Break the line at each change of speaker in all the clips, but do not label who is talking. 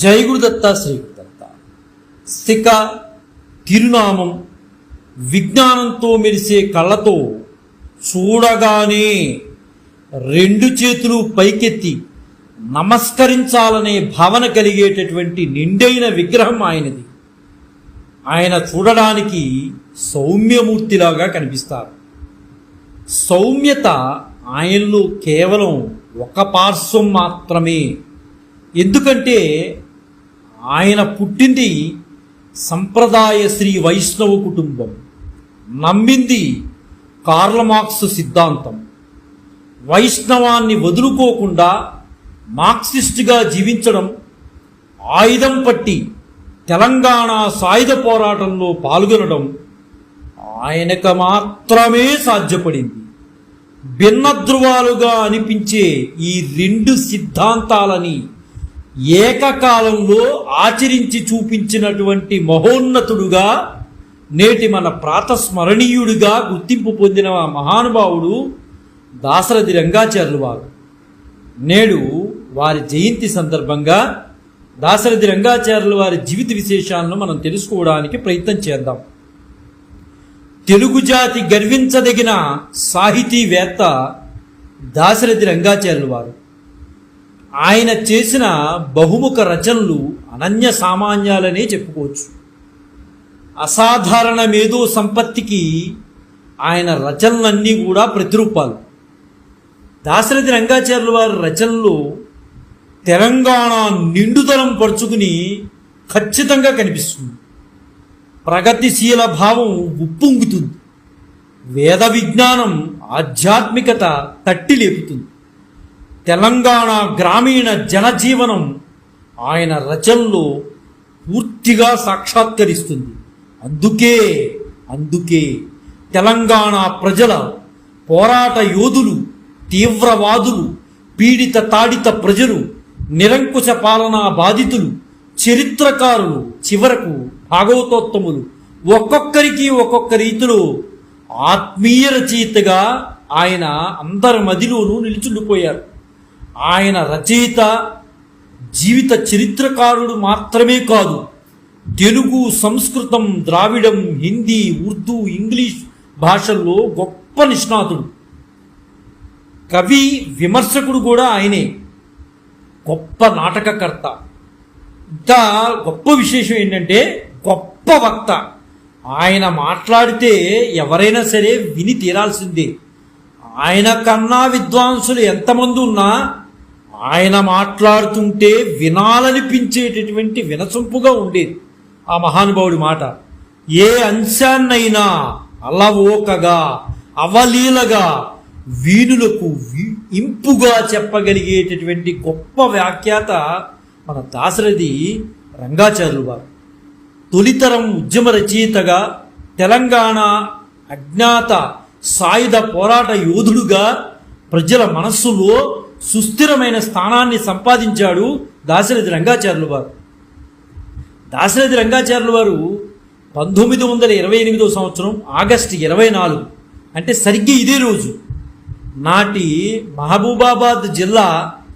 జై గురుదత్త శ్రీ గురుదత్త స్థిక తిరునామం విజ్ఞానంతో మెరిసే కళ్ళతో చూడగానే రెండు చేతులు పైకెత్తి నమస్కరించాలనే భావన కలిగేటటువంటి నిండైన విగ్రహం ఆయనది. ఆయన చూడడానికి సౌమ్యమూర్తిలాగా కనిపిస్తారు. సౌమ్యత ఆయనలో కేవలం ఒక పార్శ్వం మాత్రమే. ఎందుకంటే ఆయన పుట్టింది సంప్రదాయ శ్రీ వైష్ణవ కుటుంబం. నమ్మింది కార్లమార్క్స్ సిద్ధాంతం. వైష్ణవాన్ని వదులుకోకుండా మార్క్సిస్టుగా జీవించడం ఆయుధం పట్టి తెలంగాణ సాయుధ పోరాటంలో పాల్గొనడం ఆయనకు మాత్రమే సాధ్యపడింది. భిన్న ధృవాలుగా అనిపించే ఈ రెండు సిద్ధాంతాలని ఏకకాలంలో ఆచరించి చూపించినటువంటి మహోన్నతుడుగా నేటి మన ప్రాతస్మరణీయుడిగా గుర్తింపు పొందిన మహానుభావుడు దాసరథి రంగాచార్యులు వారు. నేడు వారి జయంతి సందర్భంగా దాశరథి రంగాచార్యుల వారి జీవిత విశేషాలను మనం తెలుసుకోవడానికి ప్రయత్నం చేద్దాం. తెలుగు జాతి గర్వించదగిన సాహితీవేత్త దాశరథి రంగాచార్యులు వారు. ఆయన చేసిన బహుముఖ రచనలు అనన్య సామాన్యాలనే చెప్పుకోవచ్చు. అసాధారణ మేధో సంపత్తికి ఆయన రచనలన్నీ కూడా ప్రతిరూపాలు. దాశరథి రంగాచార్యుల వారి రచనలు తెలంగాణ నిండుదనం పరుచుకుని ఖచ్చితంగా కనిపిస్తుంది. ప్రగతిశీల భావం ఉప్పొంగుతుంది. వేద విజ్ఞానం ఆధ్యాత్మికత తట్టి లేపుతుంది తెలంగాణ గ్రామీణ జనజీవనం ఆయన రచనలో పూర్తిగా సాక్షాత్కరిస్తుంది. అందుకే అందుకే తెలంగాణ ప్రజల పోరాట యోధులు తీవ్రవాదులు పీడిత తాడిత ప్రజలు నిరంకుశ పాలనా బాధితులు చరిత్రకారులు చివరకు భాగవతోత్తములు ఒక్కొక్కరికి ఒక్కొక్క రీతిలో ఆత్మీయ రచయితగా ఆయన అందరి మదిలోనూ నిలిచుండిపోయారు. ఆయన రచయిత జీవిత చరిత్రకారుడు మాత్రమే కాదు తెలుగు సంస్కృతం ద్రావిడం హిందీ ఉర్దూ ఇంగ్లీష్ భాషల్లో గొప్ప నిష్ణాతుడు. కవి విమర్శకుడు కూడా ఆయనే. గొప్ప నాటకకర్త. ఇంకా గొప్ప విశేషం ఏంటంటే గొప్ప వక్త. ఆయన మాట్లాడితే ఎవరైనా సరే విని తీరాల్సిందే. ఆయన కన్నా విద్వాంసులు ఎంతమంది ఉన్నా ఆయన మాట్లాడుతుంటే వినాలనిపించేటటువంటి వినసొంపుగా ఉండేది. ఆ మహానుభావుడి మాట ఏ అంశాన్నైనా అలవోకగా అవలీలగా వీణులకు ఇంపుగా చెప్పగలిగేటటువంటి గొప్ప వ్యాఖ్యాత మన దాశరథి రంగాచార్యులు వారు. తొలితరం ఉద్యమ రచయితగా తెలంగాణ అజ్ఞాత సాయుధ పోరాట యోధుడుగా ప్రజల మనస్సులో సుస్థిరమైన స్థానాన్ని సంపాదించాడు దాశరథి రంగాచార్యులు వారు. దాశరథి రంగాచార్యులు వారు పంతొమ్మిది వందల ఇరవై ఎనిమిదో సంవత్సరం ఆగస్టు ఇరవై నాలుగు అంటే సరిగ్గా ఇదే రోజు నాటి మహబూబాబాద్ జిల్లా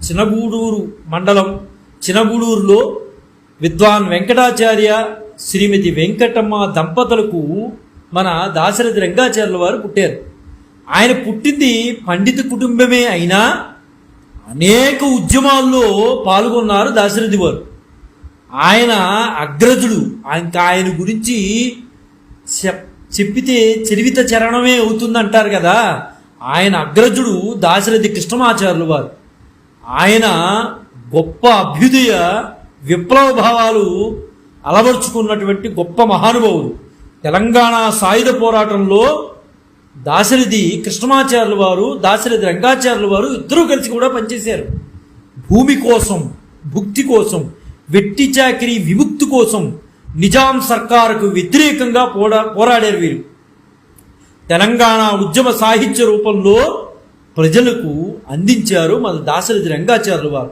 చినగూడూరు మండలం చినగూడూరులో విద్వాన్ వెంకటాచార్య శ్రీమతి వెంకటమ్మ దంపతులకు మన దాశరథి రంగాచార్యుల వారు పుట్టారు. ఆయన పుట్టింది పండిత కుటుంబమే అయినా అనేక ఉద్యమాల్లో పాల్గొన్నారు దాశరథి వారు. ఆయన అగ్రజుడు. ఇంకా ఆయన గురించి చెప్- చెప్పితే చరివిత చరణమే అవుతుంది అంటారు కదా. ఆయన అగ్రజుడు దాశరథి కృష్ణమాచార్యులు వారు. ఆయన గొప్ప అభ్యుదయ విప్లవ భావాలు అలవర్చుకున్నటువంటి గొప్ప మహానుభావుడు. తెలంగాణ సాయుధ పోరాటంలో దాశరథి కృష్ణమాచార్యుల వారు దాశరథి రంగాచార్యుల వారు ఇద్దరూ కలిసి కూడా పనిచేశారు. భూమి కోసం భుక్తి కోసం వెట్టి చాకిరి విముక్తి కోసం నిజాం సర్కారుకు వ్యతిరేకంగా పోరా పోరాడారు వీరు. తెలంగాణ ఉద్యమ సాహిత్య రూపంలో ప్రజలకు అందించారు మన దాశరథి రంగాచార్యుల వారు.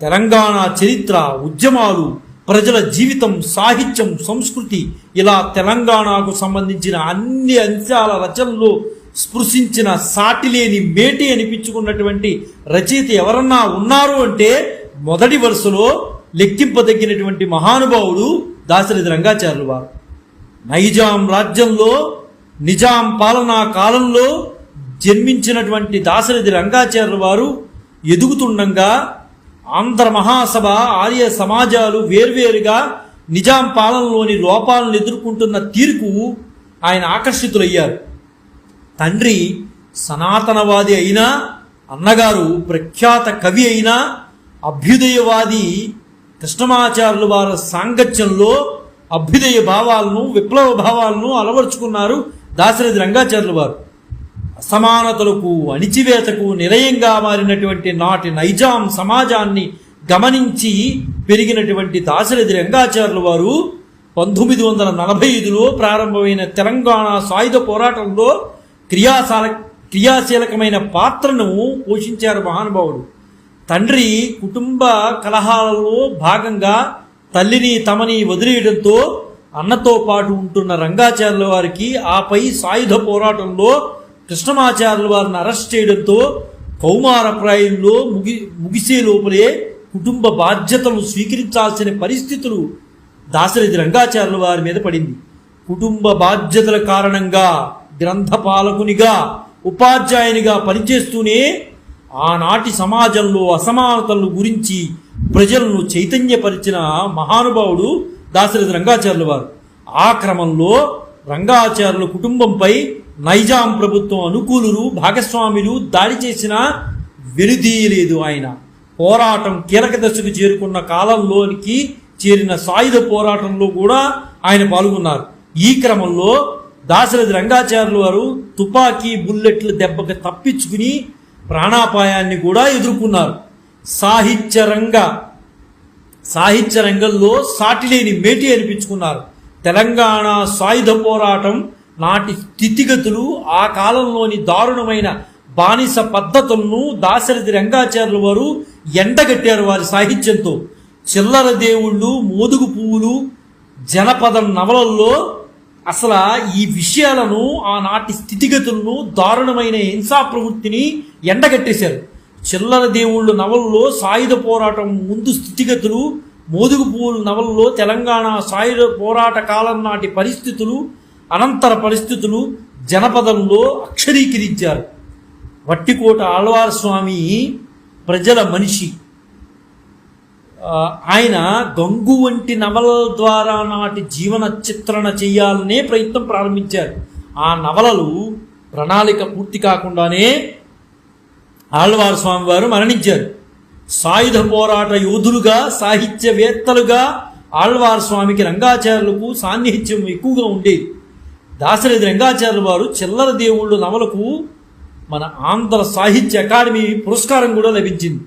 తెలంగాణ చరిత్ర ఉద్యమాలు ప్రజల జీవితం సాహిత్యం సంస్కృతి ఇలా తెలంగాణకు సంబంధించిన అన్ని అంశాల రచనలో స్పృశించిన సాటిలేని మేటి అనిపించుకున్నటువంటి రచయిత ఎవరన్నా ఉన్నారు అంటే మొదటి వరుసలో లెక్కింపదగినటువంటి మహానుభావుడు దాశరథి రంగాచార్యులు వారు. నైజాం రాజ్యంలో నిజాం పాలనా కాలంలో జన్మించినటువంటి దాశరథి రంగాచార్యులు వారు ఎదుగుతుండగా ఆంధ్ర మహాసభ ఆర్య సమాజాలు వేర్వేరుగా నిజాం పాలనలోని లోపాలను ఎదుర్కొంటున్న తీరుకు ఆయన ఆకర్షితులయ్యారు. తండ్రి సనాతనవాది అయినా అన్నగారు ప్రఖ్యాత కవి అయినా అభ్యుదయవాది కృష్ణమాచార్యుల వారి సాంగత్యంలో అభ్యుదయ భావాలను విప్లవ భావాలను అలవరుచుకున్నారు దాశరథి రంగాచార్యుల వారు. అసమానతలకు అణిచివేతకు నిలయంగా మారినటువంటి నాటి నైజాం సమాజాన్ని గమనించి పెరిగినటువంటి దాశరథి రంగాచార్యుల వారు పంతొమ్మిది వందల నలభై ఐదులో ప్రారంభమైన తెలంగాణ సాయుధ పోరాటంలో క్రియాశాల క్రియాశీలకమైన పాత్రను పోషించారు మహానుభావుడు. తండ్రి కుటుంబ కలహాలలో భాగంగా తల్లిని తమని వదిలేయడంతో అన్నతో పాటు ఉంటున్న రంగాచార్యుల వారికి ఆపై సాయుధ పోరాటంలో కృష్ణమాచార్యుల వారిని అరెస్ట్ చేయడంతో కౌమారప్రాయంలో ముగి ముగిసే లోపలే కుటుంబ బాధ్యతలు స్వీకరించాల్సిన పరిస్థితులు దాశరథి రంగాచార్యుల వారి మీద పడింది. కుటుంబ బాధ్యతల కారణంగా గ్రంథపాలకునిగా ఉపాధ్యాయునిగా పనిచేస్తూనే ఆనాటి సమాజంలో అసమానతలను గురించి ప్రజలను చైతన్యపరిచిన మహానుభావుడు దాశరథి రంగాచార్యుల వారు. ఆ క్రమంలో రంగాచార్యుల కుటుంబంపై నైజాం ప్రభుత్వం అనుకూలులు భాగస్వాములు దాడి చేసినా వెనుదీయలేదు ఆయన. పోరాటం కీలక దశకు చేరుకున్న కాలంలోనికి చేరిన సాయుధ పోరాటంలో కూడా ఆయన పాల్గొన్నారు. ఈ క్రమంలో దాశరథి రంగాచార్యుల వారు తుపాకీ బుల్లెట్ల దెబ్బకి తప్పించుకుని ప్రాణాపాయాన్ని కూడా ఎదుర్కొన్నారు. సాహిత్య రంగ సాహిత్య రంగంలో సాటిలేని మేటి అనిపించుకున్నారు. తెలంగాణ సాయుధ పోరాటం నాటి స్థితిగతులు ఆ కాలంలోని దారుణమైన బానిస పద్ధతులను దాశరథి రంగాచార్యుల వారు ఎండగట్టారు వారి సాహిత్యంతో. చిల్లర దేవుళ్ళు మోదుగు పువ్వులు జనపదం నవలల్లో అసలు ఈ విషయాలను ఆనాటి స్థితిగతులను దారుణమైన హింసా ప్రవృత్తిని ఎండగట్టేశారు. చిల్లర దేవుళ్ళు నవలలో సాయుధ పోరాటం ముందు స్థితిగతులు మోదుగు పువ్వుల నవలలో తెలంగాణ సాయుధ పోరాట కాలం నాటి పరిస్థితులు అనంతర పరిస్థితులు జనపదంలో అక్షరీకరించారు. వట్టికోట ఆళ్వార్ స్వామి ప్రజల మనిషి. ఆయన గంగు వంటి నవలల ద్వారా నాటి జీవన చిత్రణ చేయాలనే ప్రయత్నం ప్రారంభించారు. ఆ నవలలు ప్రణాళిక పూర్తి కాకుండానే ఆళ్వార్ స్వామి వారు మరణించారు. సాయుధ పోరాట యోధులుగా సాహిత్యవేత్తలుగా ఆళ్వార్ స్వామికి రంగాచార్యులకు సాన్నిహిత్యం ఎక్కువగా ఉండేది. దాశరథి రంగాచార్యుల వారు చిల్లర దేవుళ్ళు నవలకు మన ఆంధ్ర సాహిత్య అకాడమీ పురస్కారం కూడా లభించింది.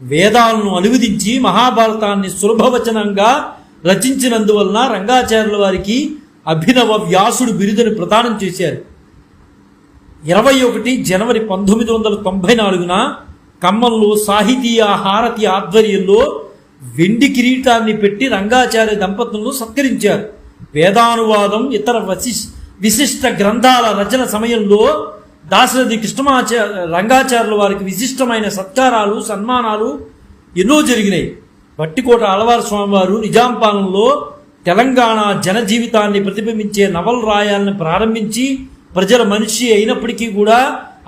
వేదాలను అనువదించి మహాభారతాన్ని సులభవచనంగా రచించినందువలన రంగాచార్యుల వారికి అభినవ వ్యాసుడు బిరుదను ప్రదానం చేశారు. ఇరవై ఒకటి జనవరి పంతొమ్మిది వందల తొంభై నాలుగున కమ్మంలో సాహితీయ హారతి ఆధ్వర్యంలో వెండి కిరీటాన్ని పెట్టి రంగాచార్య దంపతులను సత్కరించారు. వేదానువాదం ఇతర వశి విశిష్ట గ్రంథాల రచన సమయంలో దాశరథి కృష్ణమాచార్య రంగాచార్యుల వారికి విశిష్టమైన సత్కారాలు సన్మానాలు ఎన్నో జరిగినాయి. బట్టికోట అలవారు స్వామివారు నిజాం పాలనలో తెలంగాణ జనజీవితాన్ని ప్రతిబింబించే నవల్ రాయాలను ప్రారంభించి ప్రజల మనిషి అయినప్పటికీ కూడా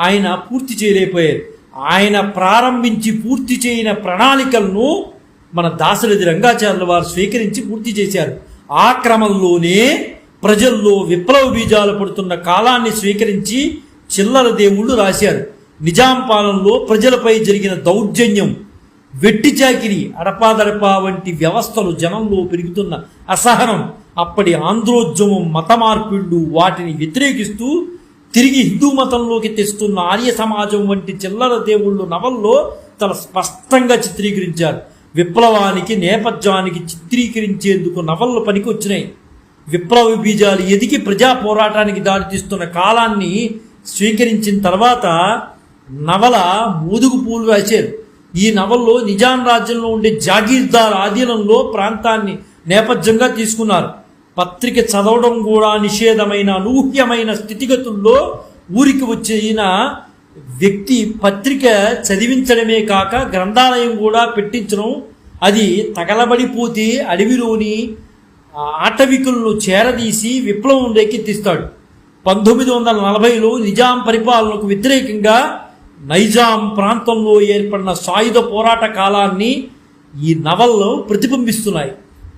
ఆయన పూర్తి చేయలేకపోయారు. ఆయన ప్రారంభించి పూర్తి చేయని ప్రణాళికలను మన దాసరథి రంగాచార్యుల వారు స్వీకరించి పూర్తి చేశారు. ఆ క్రమంలోనే ప్రజల్లో విప్లవ బీజాలు పడుతున్న కాలాన్ని స్వీకరించి చిల్లర దేవుళ్ళు రాశారు. నిజాం పాలనలో ప్రజలపై జరిగిన దౌర్జన్యం వెట్టి చాకిరి అడపాదడపా వంటి వ్యవస్థలు జనంలో పెరుగుతున్న అసహనం అప్పటి ఆంధ్రోద్యమం మత మార్పిళ్ళు వాటిని వ్యతిరేకిస్తూ తిరిగి హిందూ మతంలోకి తెస్తున్న ఆర్య సమాజం వంటి చిల్లర దేవుళ్ళు నవల్లో తన స్పష్టంగా చిత్రీకరించారు. విప్లవానికి నేపథ్యానికి చిత్రీకరించేందుకు నవళ్ళు పనికొచ్చినాయి. విప్లవ బీజాలు ఎదిగి ప్రజా పోరాటానికి దారితీస్తున్న కాలాన్ని స్వీకరించిన తర్వాత నవల మూదుగు పూలు రాశారు ఈ నవల్లో నిజాం రాజ్యంలో ఉండే జాగీర్దార్ ఆధీనంలో ప్రాంతాన్ని నేపథ్యంగా తీసుకున్నారు. పత్రిక చదవడం కూడా నిషేధమైన అనూహ్యమైన స్థితిగతుల్లో ఊరికి వచ్చిన వ్యక్తి పత్రిక చదివించడమే కాక గ్రంథాలయం కూడా పెట్టించడం అది తగలబడిపోతే అడవిలోని ఆటవికులను చేరదీసి విప్లవం రేకెత్తిస్తాడు పంతొమ్మిది వందల నలభైలో నిజాం పరిపాలనకు వ్యతిరేకంగా నైజాం ప్రాంతంలో ఏర్పడిన సాయుధ పోరాట కాలాన్ని ఈ నవల్లో ప్రతిబింబిస్తున్నాయి.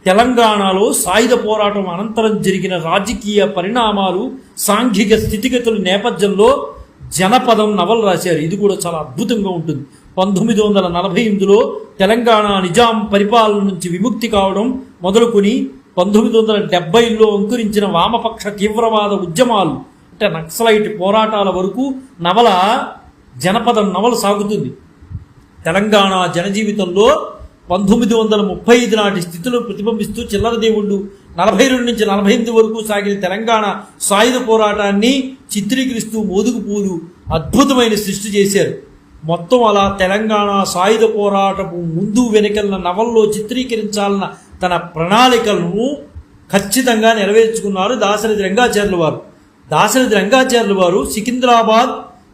తెలంగాణలో సాయుధ పోరాటం అనంతరం జరిగిన రాజకీయ పరిణామాలు సాంఘిక స్థితిగతుల నేపథ్యంలో జనపదం నవలు రాశారు. ఇది కూడా చాలా అద్భుతంగా ఉంటుంది. పంతొమ్మిది వందల నలభై ఎనిమిదిలో తెలంగాణ నిజాం పరిపాలన నుంచి విముక్తి కావడం మొదలుకొని పంతొమ్మిది వందల డెబ్బైలో అంకురించిన వామపక్ష తీవ్రవాద ఉద్యమాలు అంటే నక్సలైట్ పోరాటాల వరకు నవల జనపదం నవలు సాగుతుంది. తెలంగాణ జనజీవితంలో పంతొమ్మిది వందల ముప్పై ఐదు నాటి స్థితిలో ప్రతిబింబిస్తూ చిల్లర దేవుళ్ళు నలభై రెండు నుంచి నలభై ఎనిమిది వరకు సాగిన తెలంగాణ సాయుధ పోరాటాన్ని చిత్రీకరిస్తూ మోదుగు పూలు అద్భుతమైన సృష్టి చేశారు. మొత్తం అలా తెలంగాణ సాయుధ పోరాటపు ముందు వెనుకల నవల్లో చిత్రీకరించాలన్న తన ప్రణాళికలను ఖచ్చితంగా నెరవేర్చుకున్నారు దాశరథి రంగాచార్యుల వారు. దాశరథి రంగాచార్యుల వారు సికింద్రాబాద్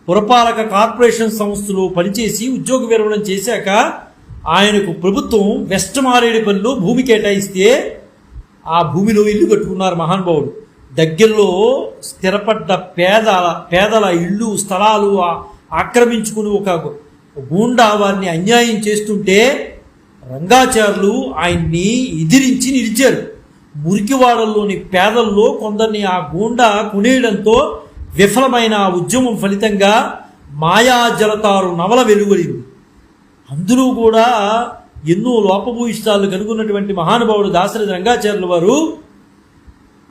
పురపాలక కార్పొరేషన్ సంస్థలో పనిచేసి ఉద్యోగ విరమణ చేశాక ఆయనకు ప్రభుత్వం వెస్ట్ మారేడుపల్లిలో భూమి కేటాయిస్తే ఆ భూమిలో ఇల్లు కట్టుకున్నారు మహానుభావుడు. దగ్గరలో స్థిరపడ్డ పేదల పేదల ఇళ్ళు స్థలాలు ఆక్రమించుకుని ఒక గూండా వారిని అన్యాయం చేస్తుంటే రంగాచార్యులు ఆయన్ని ఎదిరించి నిలిచారు. మురికివాడల్లోని పేదల్లో కొందరిని ఆ గూండా కొనేయడంతో విఫలమైన ఉద్యమం ఫలితంగా మాయా జలతారు నవల వెలువడింది. అందులో కూడా ఎన్నో లోపభూయిష్టాలు కనుగొన్నటువంటి మహానుభావుడు దాసరి రంగాచార్యుల వారు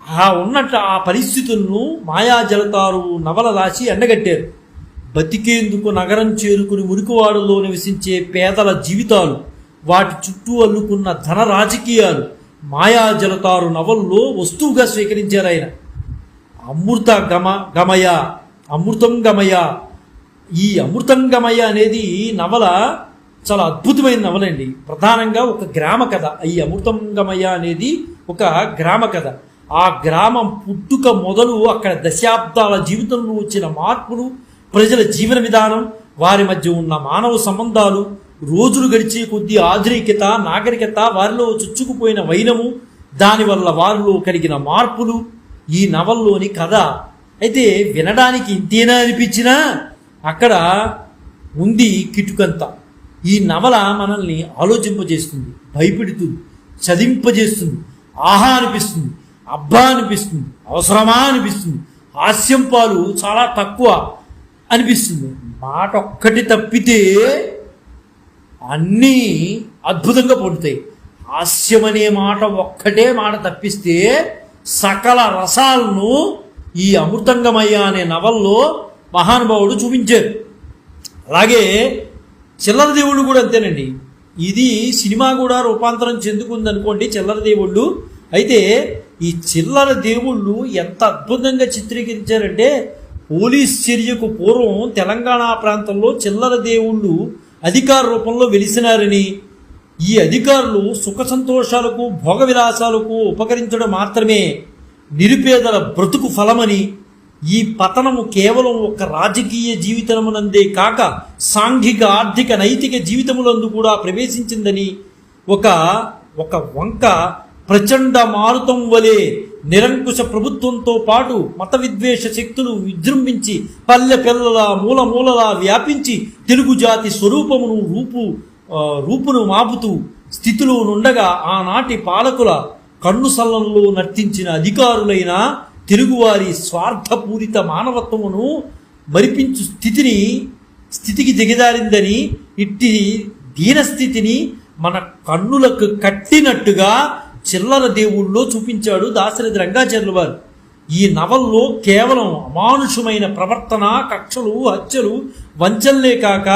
ఆ ఉన్నట్టు ఆ పరిస్థితులను మాయాజలతారు నవల రాసి ఎండగట్టారు. బతికేందుకు నగరం చేరుకుని మురికివాడలో నివసించే పేదల జీవితాలు వాటి చుట్టూ అల్లుకున్న ధన రాజకీయాలు మాయాజలతారు నవల్లో వస్తువుగా స్వీకరించారు ఆయన. అమృత గమ గమయ అమృతం గమయ ఈ అమృతం గమయ అనేది నవల చాలా అద్భుతమైన నవలండి. ప్రధానంగా ఒక గ్రామ కథ. ఈ అమృతంగమయ్య అనేది ఒక గ్రామ కథ. ఆ గ్రామం పుట్టుక మొదలు అక్కడ దశాబ్దాల జీవితంలో వచ్చిన మార్పులు ప్రజల జీవన విధానం వారి మధ్య ఉన్న మానవ సంబంధాలు రోజులు గడిచే కొద్దీ ఆధునికత నాగరికత వారిలో చుచ్చుకుపోయిన వైనము దానివల్ల వారిలో కలిగిన మార్పులు ఈ నవల్లోని కథ. అయితే వినడానికి ఇంతేనా అనిపించినా అక్కడ ఉంది కిటుకంతా. ఈ నవల మనల్ని ఆలోచింపజేస్తుంది భయపెడుతుంది చదింపజేస్తుంది ఆహా అనిపిస్తుంది అబ్బా అనిపిస్తుంది అవసరమా అనిపిస్తుంది హాస్యం పాలు చాలా తక్కువ అనిపిస్తుంది. మాట ఒక్కటి తప్పితే అన్నీ అద్భుతంగా పండుతాయి హాస్యం అనే మాట ఒక్కటే మాట తప్పిస్తే సకల రసాలను ఈ అమృతంగమయ్య అనే నవల్లో మహానుభావుడు చూపించారు. అలాగే చిల్లర దేవుళ్ళు కూడా అంతేనండి. ఇది సినిమా కూడా రూపాంతరం చెందుకుంది అనుకోండి చిల్లర దేవుళ్ళు. అయితే ఈ చిల్లర దేవుళ్ళు ఎంత అద్భుతంగా చిత్రీకరించారంటే పోలీస్ చర్యకు పూర్వం తెలంగాణ ప్రాంతంలో చిల్లర దేవుళ్ళు అధికార రూపంలో వెలిసినారని ఈ అధికారులు సుఖ సంతోషాలకు భోగ విలాసాలకు ఉపకరించడం మాత్రమే నిరుపేదల బ్రతుకు ఫలమని ఈ పతనము కేవలం ఒక రాజకీయ జీవితమునందే కాక సాంఘిక ఆర్థిక నైతిక జీవితములందు కూడా ప్రవేశించిందని ఒక ఒక వంక ప్రచండ మారుతం వలె నిరంకుశ ప్రభుత్వంతో పాటు మత విద్వేష శక్తులు విజృంభించి పల్లె పిల్లల మూల మూలలా వ్యాపించి తెలుగు జాతి స్వరూపమును రూపు రూపును మాపుతూ స్థితిలో నుండగా ఆనాటి పాలకుల కన్ను సల్లంలో నర్తించిన అధికారులైన తెలుగువారి స్వార్థపూరిత మానవత్వమును మరిపించు స్థితిని స్థితికి దిగజారిందని ఇట్టి దీనస్థితిని మన కన్నులకు కట్టినట్టుగా చిల్లర దేవుళ్ళో చూపించాడు దాశరథి రంగాచార్యుల వారు. ఈ నవల్లో కేవలం అమానుషమైన ప్రవర్తన కక్షలు హత్యలు వంచల్లే కాక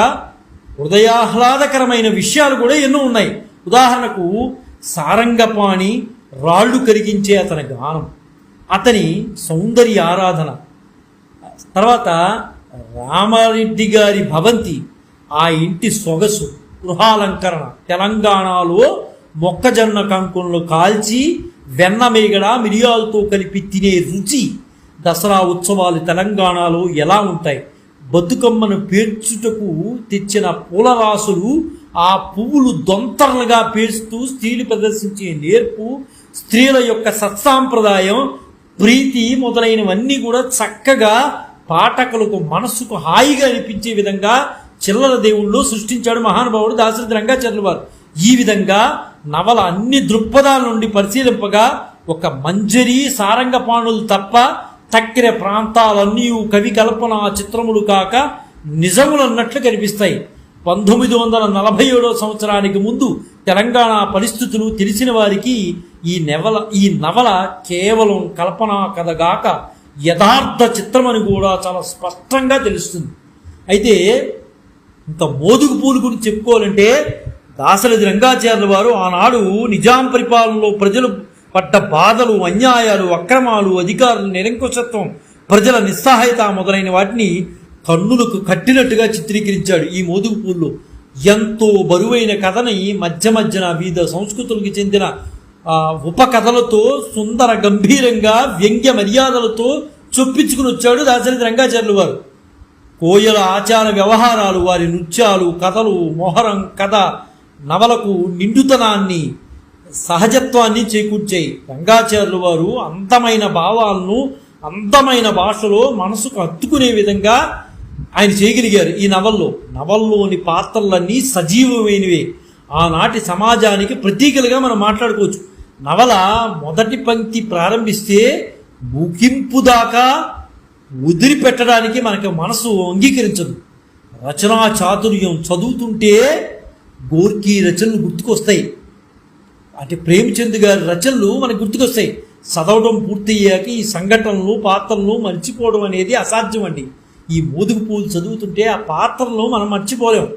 హృదయాహ్లాదకరమైన విషయాలు కూడా ఎన్నో ఉన్నాయి. ఉదాహరణకు సారంగపాణి రాళ్ళు కరిగించే అతని గానం. అతని సౌందర్య ఆరాధన. తర్వాత రామారెడ్డి గారి భవంతి ఆ ఇంటి సొగసు గృహాలంకరణ తెలంగాణలో మొక్కజొన్న కంకులను కాల్చి వెన్న మేగడ మిరియాలతో కలిపి తినే రుచి దసరా ఉత్సవాలు తెలంగాణలో ఎలా ఉంటాయి? బతుకమ్మను పేర్చుటకు తెచ్చిన పూలరాసులు ఆ పువ్వులు దొంతరలుగా పేర్చుతూ స్త్రీలు ప్రదర్శించే నేర్పు స్త్రీల యొక్క సత్సాంప్రదాయం ప్రీతి మొదలైనవన్నీ కూడా చక్కగా పాఠకులకు మనస్సుకు హాయిగా అనిపించే విధంగా చిల్లర దేవుళ్ళు సృష్టించాడు మహానుభావుడు దాశరథి రంగాచార్యుల వారు. ఈ విధంగా నవల అన్ని దృక్పథాల నుండి పరిశీలింపగా ఒక మంజరి సారంగపాణులు తప్ప తక్కిన ప్రాంతాలన్నీ కవి కల్పన చిత్రములు కాక నిజములు అన్నట్లు కనిపిస్తాయి. పంతొమ్మిది వందల నలభై ఏడో సంవత్సరానికి ముందు తెలంగాణ పరిస్థితులు తెలిసిన వారికి ఈ నవల ఈ నవల కేవలం కల్పనా కథగాక యథార్థ చిత్రమని కూడా చాలా స్పష్టంగా తెలుస్తుంది. అయితే ఇంకా మోదుగు పూలు గురించి చెప్పుకోవాలంటే దాసరథి రంగాచార్యుల వారు ఆనాడు నిజాం పరిపాలనలో ప్రజలు పడ్డ బాధలు అన్యాయాలు అక్రమాలు అధికారుల నిరంకుశత్వం ప్రజల నిస్సహాయత మొదలైన వాటిని కన్నులకు కట్టినట్టుగా చిత్రీకరించాడు ఈ మోదుగు పూల్లో. ఎంతో బరువైన కథని మధ్య మధ్యన వివిధ సంస్కృతులకు చెందిన ఉపకథలతో సుందర గంభీరంగా వ్యంగ్య మర్యాదలతో చొప్పించుకుని వచ్చాడు దాశరథి రంగాచార్యులు వారు. కోయల ఆచార వ్యవహారాలు వారి నృత్యాలు కథలు మొహరం కథ నవలకు నిండుతనాన్ని సహజత్వాన్ని చేకూర్చాయి. రంగాచార్యులు వారు అందమైన భావాలను అందమైన భాషలో మనసుకు హత్తుకునే విధంగా ఆయన చేయగలిగారు ఈ నవల్లో. నవల్లోని పాత్రలన్నీ సజీవమైనవే. ఆనాటి సమాజానికి ప్రతీకలుగా మనం మాట్లాడుకోవచ్చు. నవల మొదటి పంక్తి ప్రారంభిస్తే ముగింపు దాకా వదిలిపెట్టడానికి మనకి మనసు అంగీకరించదు. రచనా చాతుర్యం చదువుతుంటే గోర్కీ రచనలు గుర్తుకొస్తాయి. అంటే ప్రేమచంద్ గారి రచనలు మనకు గుర్తుకొస్తాయి. చదవడం పూర్తయ్యాక ఈ సంఘటనలు పాత్రలు మర్చిపోవడం అనేది అసాధ్యం అండి ఈ మోదుగు పూలు చదువుతుంటే ఆ పాత్రలు మనం మర్చిపోలేం.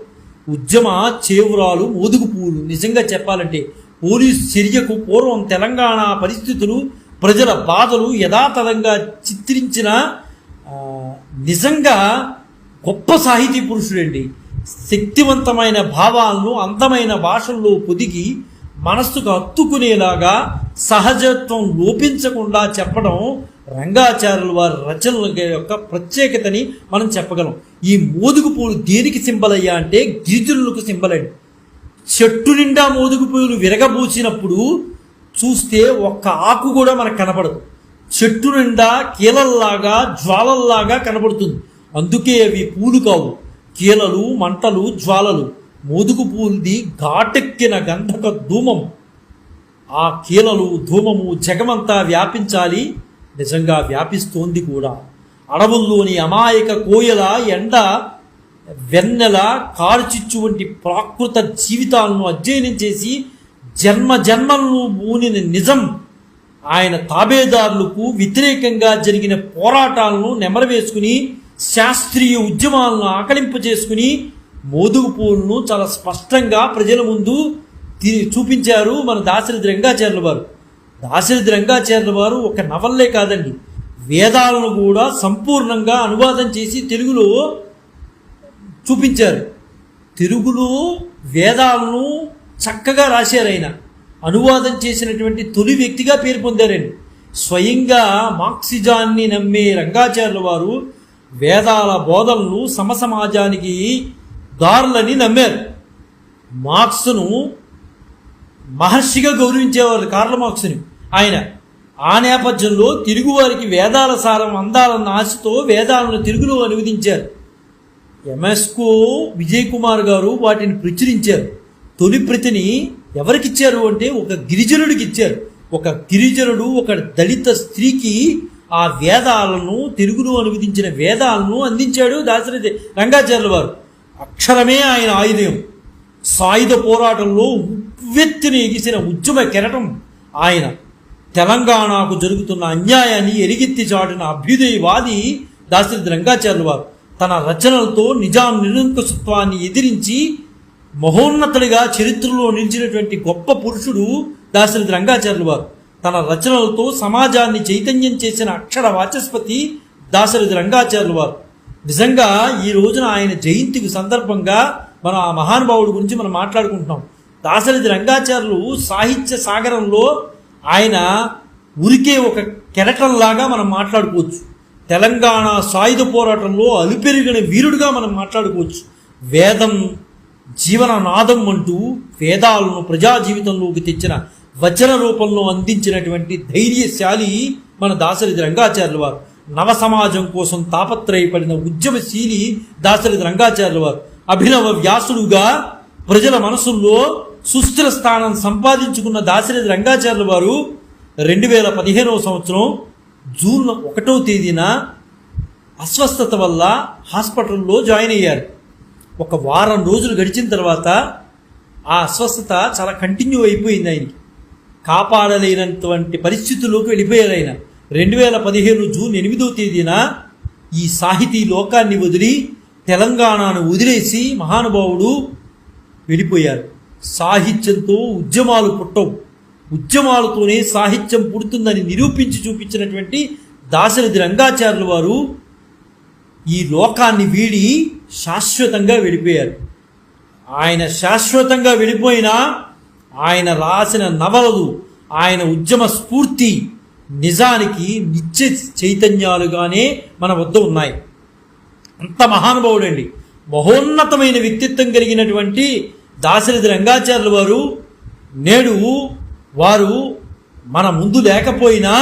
ఉద్యమ చేవురాలు మోదుగు పూలు. నిజంగా చెప్పాలంటే పోలీసు చర్యకు పూర్వం తెలంగాణ పరిస్థితులు ప్రజల బాధలు యథాతథంగా చిత్రించిన నిజంగా గొప్ప సాహితీ పురుషుడండి. శక్తివంతమైన భావాలను అందమైన భాషల్లో పొదిగి మనస్సుకు హత్తుకునేలాగా సహజత్వం లోపించకుండా చెప్పడం రంగాచార్యుల వారి రచనల యొక్క ప్రత్యేకతని మనం చెప్పగలం. ఈ మోదుగు పూలు దేనికి సింబల్ అయ్యా అంటే గిరిజనులకు సింబల్ అండి చెట్టు నిండా మోదుగు పూలు విరగబూచినప్పుడు చూస్తే ఒక్క ఆకు కూడా మనకు కనపడదు. చెట్టు నిండా కీలల్లాగా జ్వాలల్లాగా కనబడుతుంది అందుకే అవి పూలు కావు. కీలలు మంటలు జ్వాలలు. మోదుగు పూలది ఘాటెక్కిన గంధక ధూమం. ఆ కీలలు ధూమము జగమంతా వ్యాపించాలి. నిజంగా వ్యాపిస్తోంది కూడా. అడవుల్లోని అమాయక కోయల ఎండ వెన్నెల కారుచిచ్చు వంటి ప్రాకృత జీవితాలను అధ్యయనం చేసి జన్మ జన్మలను బూనిన నిజం. ఆయన తాబేదారులకు వ్యతిరేకంగా జరిగిన పోరాటాలను నెమరవేసుకుని శాస్త్రీయ ఉద్యమాలను ఆకలింపజేసుకుని మోదుగుపూలను చాలా స్పష్టంగా ప్రజల ముందు చూపించారు మన దాసరి రంగాచార్యుల వారు. దాశరథి రంగాచార్యుల వారు ఒక నవల్లే కాదండి. వేదాలను కూడా సంపూర్ణంగా అనువాదం చేసి తెలుగులో చూపించారు. తెలుగులో వేదాలను చక్కగా రాశారు ఆయన. అనువాదం చేసినటువంటి తొలి వ్యక్తిగా పేరు పొందారండి. స్వయంగా మార్క్సిజాన్ని నమ్మే రంగాచార్యుల వారు వేదాల బోధనలు సమసమాజానికి దారులని నమ్మారు. మార్క్స్ను మహర్షిగా గౌరవించేవారు కార్ల మార్క్స్ని ఆయన ఆ నేపథ్యంలో తెలుగువారికి వేదాల సారం అందాలన్న ఆశతో వేదాలను తెలుగులో అనువదించారు. ఎంఎస్కో విజయ్ కుమార్ గారు వాటిని ప్రచురించారు. తొలి ప్రతిని ఎవరికిచ్చారు అంటే ఒక గిరిజనుడికి ఇచ్చారు ఒక గిరిజనుడు ఒక దళిత స్త్రీకి ఆ వేదాలను తెలుగులో అనువదించిన వేదాలను అందించాడు దాశరథి రంగాచార్యుల వారు. అక్షరమే ఆయన ఆయుధం. సాయుధ పోరాటంలో ఉవ్వెత్తిని ఎగిసిన ఉద్యమ కెరటం ఆయన. తెలంగాణకు జరుగుతున్న అన్యాయాన్ని ఎరిగెత్తి చాటిన అభ్యుదయవాది దాశరథి రంగాచార్యుల వారు తన రచనలతో నిజాం నిరంకుశత్వాన్ని ఎదిరించి మహోన్నతుడిగా చరిత్రలో నిలిచినటువంటి గొప్ప పురుషుడు దాశరథి రంగాచార్యుల వారు. తన రచనలతో సమాజాన్ని చైతన్యం చేసిన అక్షర వాచస్పతి దాశరథి రంగాచార్యుల వారు. నిజంగా ఈ రోజున ఆయన జయంతికి సందర్భంగా మనం ఆ మహానుభావుడి గురించి మనం మాట్లాడుకుంటున్నాం. దాసరిది రంగాచార్యులు సాహిత్య సాగరంలో ఆయన ఉరికే ఒక కెరటంలాగా మనం మాట్లాడుకోవచ్చు. తెలంగాణ సాయుధ పోరాటంలో అలుపెరిగిన వీరుడిగా మనం మాట్లాడుకోవచ్చు. వేదం జీవన నాదం అంటూ వేదాలను ప్రజా జీవితంలోకి తెచ్చిన వచన రూపంలో అందించినటువంటి ధైర్యశాలి మన దాసరిది రంగాచార్యుల వారు. నవ సమాజం కోసం తాపత్రయపడిన ఉద్యమశీలి దాసరిది రంగాచార్యుల వారు. అభినవ వ్యాసుడుగా ప్రజల మనసుల్లో సుస్థిర స్థానం సంపాదించుకున్న దాశరథి రంగాచార్యుల వారు రెండు వేల పదిహేనవ సంవత్సరం జూన్ ఒకటో తేదీన అస్వస్థత వల్ల హాస్పిటల్లో జాయిన్ అయ్యారు. ఒక వారం రోజులు గడిచిన తర్వాత ఆ అస్వస్థత చాలా కంటిన్యూ అయిపోయింది ఆయనకి. కాపాడలేనటువంటి పరిస్థితుల్లోకి వెళ్ళిపోయారు ఆయన. రెండు వేల పదిహేను జూన్ ఎనిమిదో తేదీన ఈ సాహితీ లోకాన్ని వదిలి తెలంగాణను వదిలేసి మహానుభావుడు వెళ్ళిపోయారు. సాహిత్యంతో ఉద్యమాలు పుట్టవు. ఉద్యమాలతోనే సాహిత్యం పుడుతుందని నిరూపించి చూపించినటువంటి దాశరథి రంగాచార్యులు వారు ఈ లోకాన్ని వీడి శాశ్వతంగా వెళ్ళిపోయారు. ఆయన శాశ్వతంగా వెళ్ళిపోయినా ఆయన రాసిన నవలలు ఆయన ఉద్యమ స్ఫూర్తి నిజానికి నిత్య చైతన్యాలుగానే మన వద్ద ఉన్నాయి. అంత మహానుభావుడండి. మహోన్నతమైన వ్యక్తిత్వం కలిగినటువంటి దాశరథి రంగాచార్యుల వారు నేడు వారు మన ముందు లేకపోయినా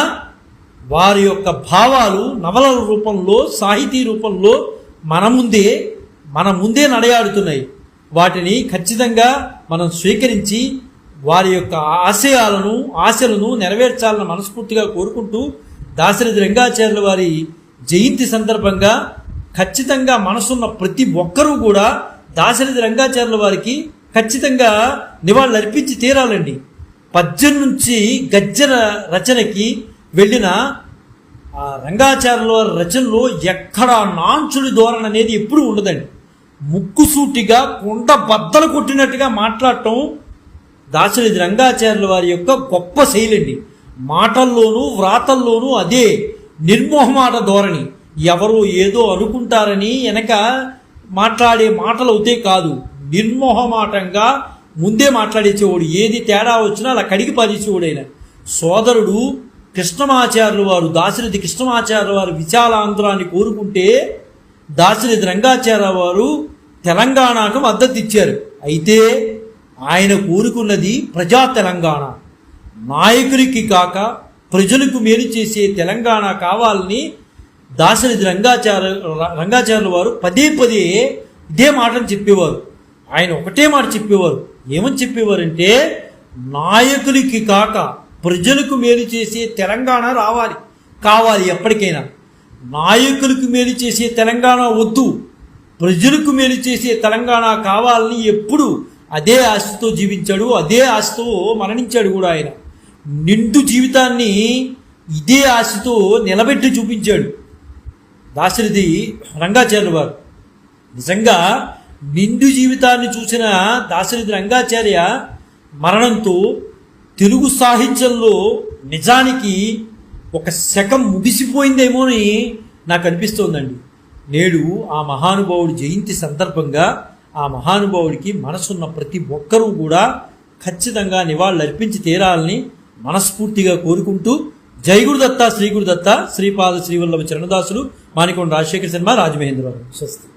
వారి యొక్క భావాలు నవలల రూపంలో సాహితీ రూపంలో మన ముందే మన ముందే నడయాడుతున్నాయి. వాటిని ఖచ్చితంగా మనం స్వీకరించి వారి యొక్క ఆశయాలను ఆశలను నెరవేర్చాలని మనస్ఫూర్తిగా కోరుకుంటూ దాశరథి రంగాచార్యుల వారి జయంతి సందర్భంగా ఖచ్చితంగా మనసున్న ప్రతి ఒక్కరూ కూడా దాశరథి రంగాచార్యుల వారికి ఖచ్చితంగా నివాళులు అర్పించి తీరాలండి. పద్యం నుంచి గజ్జన రచనకి వెళ్ళిన రంగాచార్యుల వారి రచనలో ఎక్కడ నాంచుడి ధోరణి అనేది ఎప్పుడూ ఉండదండి. ముక్కుసూటిగా కుండ బద్దలు కొట్టినట్టుగా మాట్లాడటం దాశరథి రంగాచార్యుల వారి యొక్క గొప్ప శైలి అండి మాటల్లోనూ వ్రాతల్లోనూ అదే నిర్మోహమాట ధోరణి. ఎవరో ఏదో అనుకుంటారని వెనక మాట్లాడే మాటలు అవుతే కాదు. నిర్మోహమాటంగా ముందే మాట్లాడేసేవాడు ఏది తేడా వచ్చినా అలా కడిగి పారేసేవాడు ఆయన. సోదరుడు కృష్ణమాచార్యుల వారు దాశరథి కృష్ణమాచార్యుల వారు విశాలాంధ్రాన్ని కోరుకుంటే దాశరథి రంగాచార్య వారు తెలంగాణకు మద్దతు ఇచ్చారు. అయితే ఆయన కోరుకున్నది ప్రజా తెలంగాణ. నాయకుడికి కాక ప్రజలకు మేలు చేసే తెలంగాణ కావాలని దాశరథి రంగాచార్య రంగాచార్యుల వారు పదే పదే ఇదే మాటను చెప్పేవారు. ఆయన ఒకటే మాట చెప్పేవారు. ఏమని చెప్పేవారంటే నాయకులకి కాక ప్రజలకు మేలు చేసే తెలంగాణ రావాలి. కావాలి ఎప్పటికైనా. నాయకులకు మేలు చేసే తెలంగాణ వద్దు. ప్రజలకు మేలు చేసే తెలంగాణ కావాలని ఎప్పుడు అదే ఆశతో జీవించాడు అదే ఆశతో మరణించాడు కూడా ఆయన. నిండు జీవితాన్ని ఇదే ఆశతో నిలబెట్టి చూపించాడు. దాశరథి రంగాచార్యుల వారు. నిజంగా నిండు జీవితాన్ని చూసిన దాశరథి రంగాచార్య మరణంతో తెలుగు సాహిత్యంలో నిజానికి ఒక శకం ముగిసిపోయిందేమోని నాకు అనిపిస్తోందండి. నేడు ఆ మహానుభావుడి జయంతి సందర్భంగా ఆ మహానుభావుడికి మనసున్న ప్రతి ఒక్కరూ కూడా ఖచ్చితంగా నివాళులర్పించి తీరాలని మనస్ఫూర్తిగా కోరుకుంటూ జై గురుదత్త శ్రీ గురుదత్త శ్రీపాద శ్రీవల్లభ చరణదాసులు మాణికొండ రాజశేఖర్ సినిమా రాజమహేంద్రవరం స్వస్తి.